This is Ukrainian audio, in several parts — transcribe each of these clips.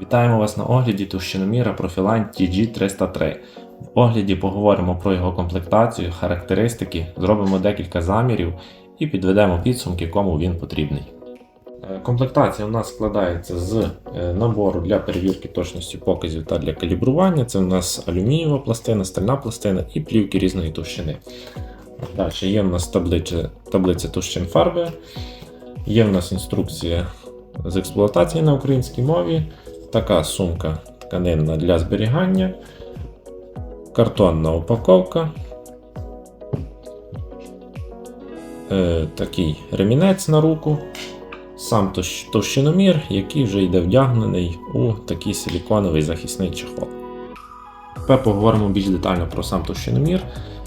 Вітаємо вас на огляді товщиноміра Profiline TG303. В огляді поговоримо про його комплектацію, характеристики, зробимо декілька замірів і підведемо підсумки, кому він потрібний. Е, Комплектація у нас складається з е, набору для перевірки точності показів та для калібрування. Це у нас алюмінієва пластина, стальна пластина і плівки різної товщини. Далі є у нас таблиця, таблиця товщин фарби, є в нас інструкція з експлуатації на українській мові, така сумка тканинна для зберігання, картонна упаковка, е, такий ремінець на руку, сам товщиномір, який вже йде вдягнений у такий силіконовий захисний чехол. Тепер поговоримо більш детально про сам товщиномір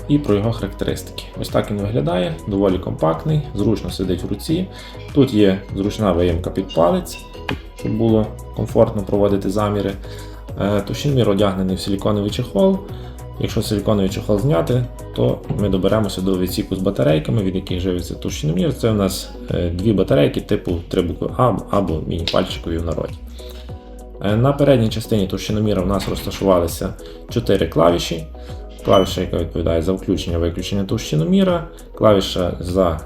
і про його характеристики. Ось так він виглядає, доволі компактний, зручно сидить в руці. Тут є зручна виємка під палець, щоб було комфортно проводити заміри. Е, Товщиномір одягнений в силіконовий чехол. Якщо силіконовий чехол зняти, то ми доберемося до відсіку з батарейками, від яких живиться товщиномір. Це у нас е, дві батарейки типу 3 букви А або міні-пальчикові в народі. Е, На передній частині товщиноміра у нас розташувалися 4 клавіші. Клавіша, яка відповідає за включення-виключення товщиноміра, клавіша, за,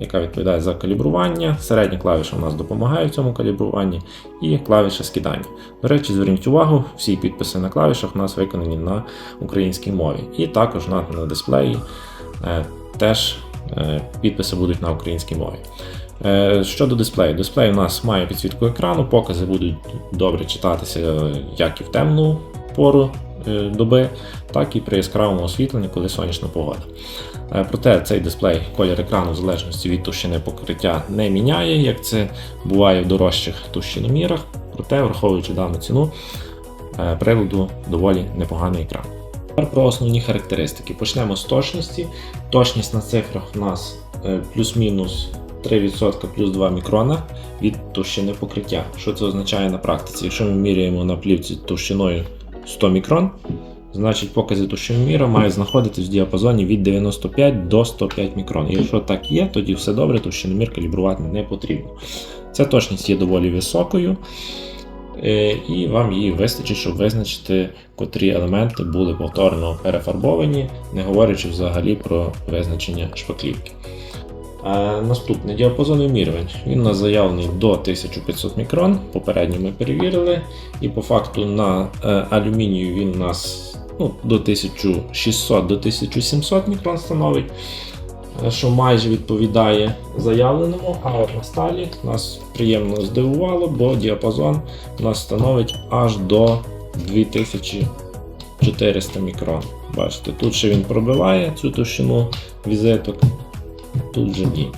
яка відповідає за калібрування, середня клавіша у нас допомагає в цьому калібруванні, і клавіша скидання. До речі, зверніть увагу, всі підписи на клавішах у нас виконані на українській мові. І також на, на дисплеї е, теж е, підписи будуть на українській мові. Е, Щодо дисплею, дисплей у нас має підсвітку екрану, покази будуть добре читатися як і в темну пору доби, так і при яскравому освітленні, коли сонячна погода. Е, Проте цей дисплей колір екрану в залежності від товщини покриття не міняє, як це буває в дорожчих товщиномірах. Проте, враховуючи дану ціну, е, приладу доволі непоганий екран. Тепер про основні характеристики. Почнемо з точності. Точність на цифрах у нас е, плюс-мінус 3% плюс 2 мікрона від товщини покриття. Що це означає на практиці? Якщо ми міряємо на плівці товщиною 100 мікрон, значить покази товщиноміра мають знаходитись в діапазоні від 95 до 105 мікрон. І якщо так є, тоді все добре, товщиномір калібрувати не потрібно. Ця точність є доволі високою, е, і вам її вистачить, щоб визначити, котрі елементи були повторно перефарбовані, не говорячи взагалі про визначення шпаклівки. Наступний діапазон вимірювань. Він у нас заявлений до 1500 мікрон. Попередньо ми перевірили. І по факту на е, алюмінію він у нас ну, до 1600 до 1700 мікрон становить, е, що майже відповідає заявленому. А от на сталі нас приємно здивувало, бо діапазон у нас становить аж до 2400 мікрон. Бачите, тут ще він пробиває цю товщину візиток тут же ні.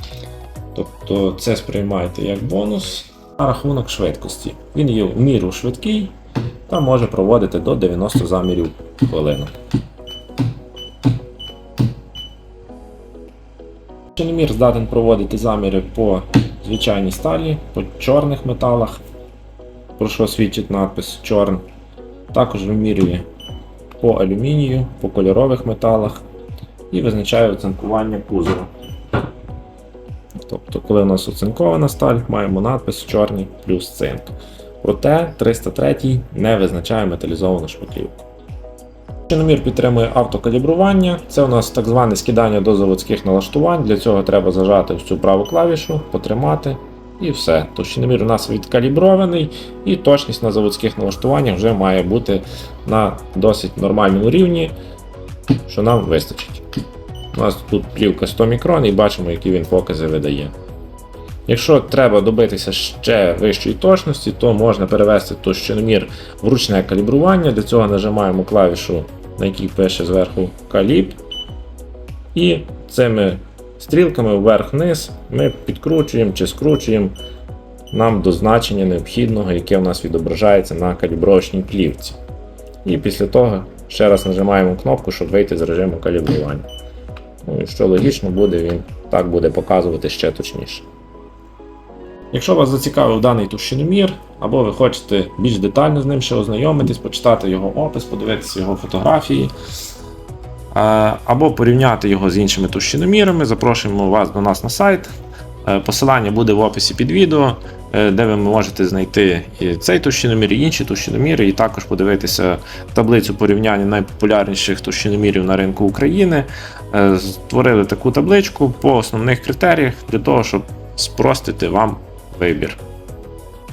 Тобто це сприймайте як бонус. На рахунок швидкості. Він є в міру швидкий та може проводити до 90 замірів хвилину. Чиномір здатен проводити заміри по звичайній сталі, по чорних металах, про що свідчить надпис чорн. Також вимірює по алюмінію, по кольорових металах і визначає оцинкування кузова. Тобто, коли у нас оцинкована сталь, маємо надпис чорний плюс цинк. Проте 303 не визначає металізовану шпаклівку. Чиномір підтримує автокалібрування. Це у нас так зване скидання до заводських налаштувань. Для цього треба зажати в цю праву клавішу, потримати і все. Товщиномір у нас відкалібрований, і точність на заводських налаштуваннях вже має бути на досить нормальному рівні, що нам вистачить. У нас тут плівка 100 мікрон і бачимо, які він покази видає. Якщо треба добитися ще вищої точності, то можна перевести товщиномір в ручне калібрування. Для цього нажимаємо клавішу, на якій пише зверху каліб. І цими стрілками вверх-вниз ми підкручуємо чи скручуємо нам до значення необхідного, яке у нас відображається на калібровочній плівці. І після того ще раз нажимаємо кнопку, щоб вийти з режиму калібрування. Що логічно буде, він так буде показувати ще точніше. Якщо вас зацікавив даний товщиномір, або ви хочете більш детально з ним ще ознайомитись, почитати його опис, подивитися його фотографії, е, або порівняти його з іншими товщиномірами, запрошуємо вас до нас на сайт. Е, Посилання буде в описі під відео. е, де ви можете знайти і цей товщиномір, і інші товщиноміри, і також подивитися таблицю порівняння найпопулярніших товщиномірів на ринку України. Е, Створили таку табличку по основних критеріях для того, щоб спростити вам вибір.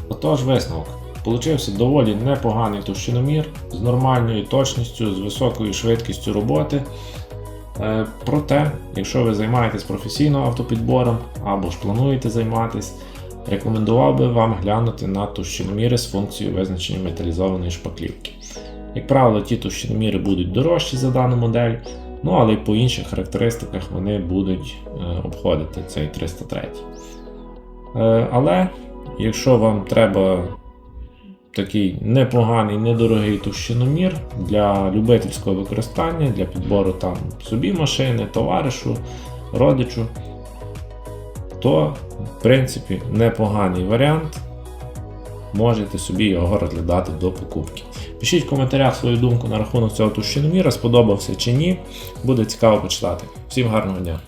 Отож, висновок. Получився доволі непоганий товщиномір з нормальною точністю, з високою швидкістю роботи. Е, Проте, якщо ви займаєтесь професійно автопідбором або ж плануєте займатися, рекомендував би вам глянути на товщиноміри з функцією визначення металізованої шпаклівки. Як правило, ті товщиноміри будуть дорожчі за дану модель, ну але й по інших характеристиках вони будуть е, обходити цей 303. Е, Але якщо вам треба такий непоганий, недорогий товщиномір для любительського використання, для підбору там собі машини, товаришу, родичу, то, в принципі, непоганий варіант. Можете собі його розглядати до покупки. Пишіть в коментарях свою думку на рахунок цього товщиноміра, сподобався чи ні. Буде цікаво почитати. Всім гарного дня!